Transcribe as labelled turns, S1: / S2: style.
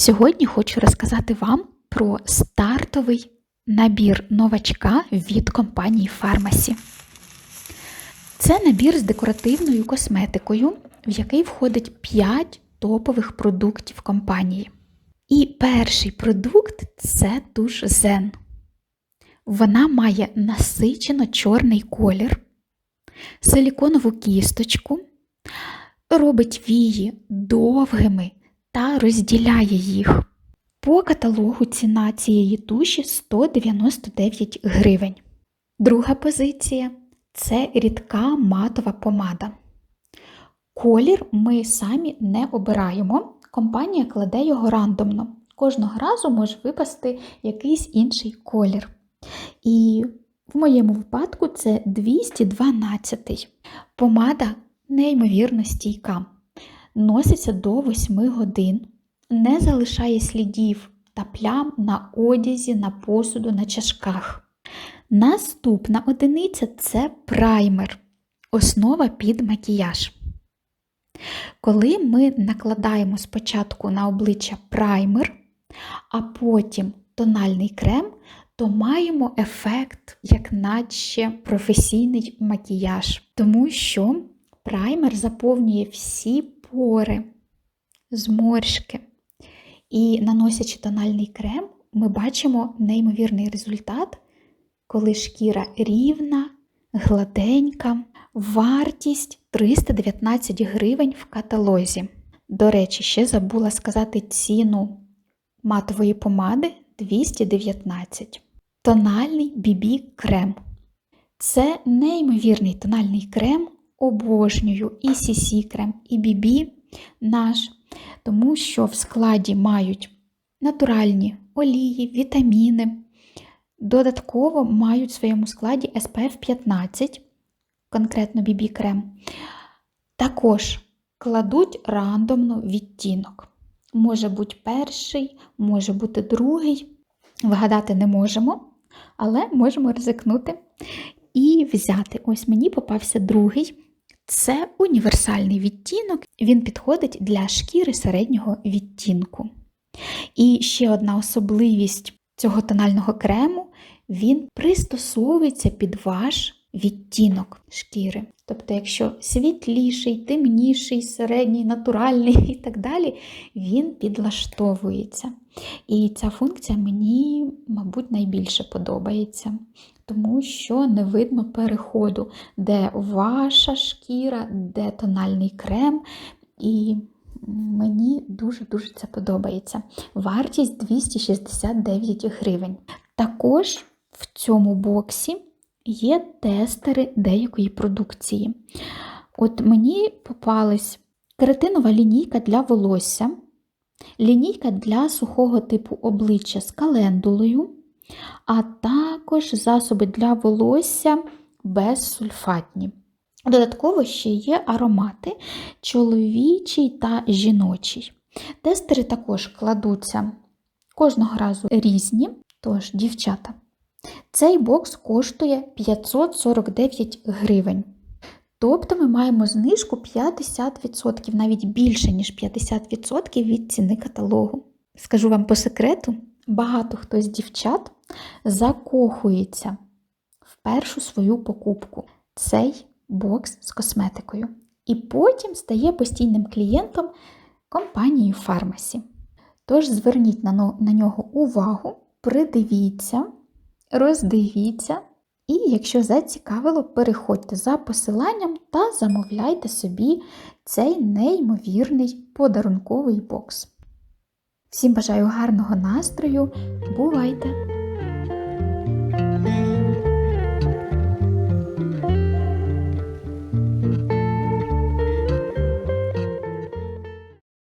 S1: Сьогодні хочу розказати вам про стартовий набір новачка від компанії Фармасі. Це набір з декоративною косметикою, в який входить 5 топових продуктів компанії. І перший продукт це туш Zen. Вона має насичено чорний колір, силіконову кісточку, робить вії довгими та розділяє їх. По каталогу ціна цієї туші 199 гривень. Друга позиція це рідка матова помада. Колір ми самі не обираємо. Компанія кладе його рандомно. Кожного разу може випасти якийсь інший колір. І в моєму випадку це 212. Помада неймовірно стійка. Носиться до 8 годин, не залишає слідів та плям на одязі, на посуду, на чашках. Наступна одиниця це праймер, основа під макіяж. Коли ми накладаємо спочатку на обличчя праймер, а потім тональний крем, то маємо ефект, як наче професійний макіяж, тому що праймер заповнює всі пори, зморшки. І наносячи тональний крем, ми бачимо неймовірний результат, коли шкіра рівна, гладенька, вартість 319 гривень в каталозі. До речі, ще забула сказати ціну матової помади 219. Тональний BB крем. Це неймовірний тональний крем, обожнюю і CC крем, і BB наш, тому що в складі мають натуральні олії, вітаміни. Додатково мають в своєму складі SPF 15, конкретно BB крем. Також кладуть рандомно відтінок. Може бути перший, може бути другий. Вгадати не можемо, але можемо ризикнути і взяти. Ось мені попався другий. Це універсальний відтінок, він підходить для шкіри середнього відтінку. І ще одна особливість цього тонального крему він пристосовується під ваш відтінок шкіри. Тобто, якщо світліший, темніший, середній, натуральний і так далі, він підлаштовується. І ця функція мені, мабуть, найбільше подобається, тому що не видно переходу, де ваша шкіра, де тональний крем. І мені дуже-дуже це подобається. Вартість 269 гривень. Також в цьому боксі є тестери деякої продукції. От мені попалась кератинова лінійка для волосся, лінійка для сухого типу обличчя з календулою, а також засоби для волосся безсульфатні. Додатково ще є аромати чоловічий та жіночий. Тестери також кладуться кожного разу різні, тож, дівчата, цей бокс коштує 549 гривень. Тобто ми маємо знижку 50%, навіть більше, ніж 50% від ціни каталогу. Скажу вам по секрету, багато хто з дівчат закохується в першу свою покупку цей бокс з косметикою. І потім стає постійним клієнтом компанії Фармасі. Тож зверніть на нього увагу, придивіться, роздивіться, і, якщо зацікавило, переходьте за посиланням та замовляйте собі цей неймовірний подарунковий бокс. Всім бажаю гарного настрою! Бувайте!